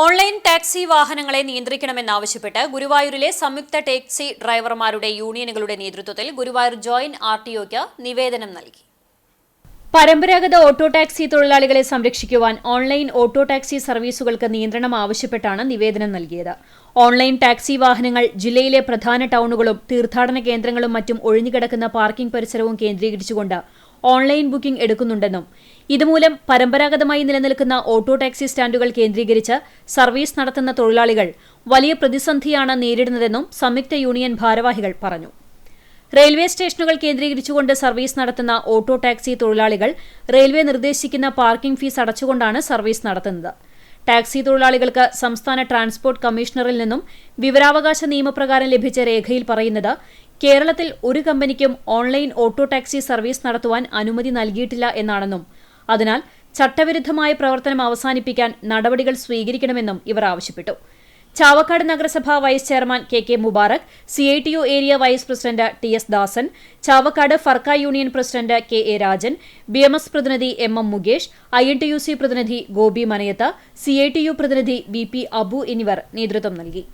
Online taxi വാഹനങ്ങളെ നിയന്ത്രിക്കണമെന്നാവശ്യപ്പെട്ട് ഗുരുവായൂരിലെ സംയുക്ത ടാക്സി ഡ്രൈവർമാരുടെ യൂണിയനുകളുടെ നേതൃത്വത്തിൽ ഗുരുവായൂർ ജോയിന്റ് ആർ ടി ഒക്ക് നിവേദനം നൽകി. പരമ്പരാഗത ഓട്ടോ ടാക്സി തൊഴിലാളികളെ സംരക്ഷിക്കുവാൻ ഓൺലൈൻ ഓട്ടോ ടാക്സി സർവീസുകൾക്ക് നിയന്ത്രണം ആവശ്യപ്പെട്ടാണ് നിവേദനം നൽകിയത്. ഓൺലൈൻ ടാക്സി വാഹനങ്ങൾ ജില്ലയിലെ പ്രധാന ടൌണുകളും തീർത്ഥാടന കേന്ദ്രങ്ങളും മറ്റും ഒഴിഞ്ഞുകിടക്കുന്ന പാർക്കിംഗ് പരിസരവും കേന്ദ്രീകരിച്ചുകൊണ്ട് ഓൺലൈൻ ബുക്കിംഗ് എടുക്കുന്നുണ്ടെന്നും ഇതുമൂലം പരമ്പരാഗതമായി നിലനിൽക്കുന്ന ഓട്ടോ ടാക്സി സ്റ്റാൻഡുകൾ കേന്ദ്രീകരിച്ച് സർവീസ് നടത്തുന്ന തൊഴിലാളികൾ വലിയ പ്രതിസന്ധിയാണ് നേരിടുന്നതെന്നും സംയുക്ത യൂണിയൻ ഭാരവാഹികൾ പറഞ്ഞു. റെയിൽവേ സ്റ്റേഷനുകൾ കേന്ദ്രീകരിച്ചുകൊണ്ട് സർവീസ് നടത്തുന്ന ഓട്ടോ ടാക്സി തൊഴിലാളികൾ റെയിൽവേ നിർദ്ദേശിക്കുന്ന പാർക്കിംഗ് ഫീസ് അടച്ചുകൊണ്ടാണ് സർവീസ് നടത്തുന്നത്. ടാക്സി തൊഴിലാളികൾക്ക് സംസ്ഥാന ട്രാൻസ്പോർട്ട് കമ്മീഷണറിൽ നിന്നും വിവരാവകാശ നിയമപ്രകാരം ലഭിച്ച രേഖയിൽ പറയുന്നത് കേരളത്തിൽ ഒരു കമ്പനിക്കും ഓൺലൈൻ ഓട്ടോ ടാക്സി സർവീസ് നടത്തുവാൻ അനുമതി നൽകിയിട്ടില്ല എന്നാണെന്നും അതിനാൽ ചട്ടവിരുദ്ധമായ പ്രവർത്തനം അവസാനിപ്പിക്കാൻ നടപടികൾ സ്വീകരിക്കണമെന്നും ഇവർ ആവശ്യപ്പെട്ടു. ചാവക്കാട് നഗരസഭ vice chairman K K Mubarak C I T U area vice president T S Dasan Chavakkad Firka union president K A Rajan B M S പ്രതിനിധി M M Mukesh I N T U C പ്രതിനിധി Gopi Manayath C I T U പ്രതിനിധി V P Abu എന്നിവർ നേതൃത്വം നൽകി.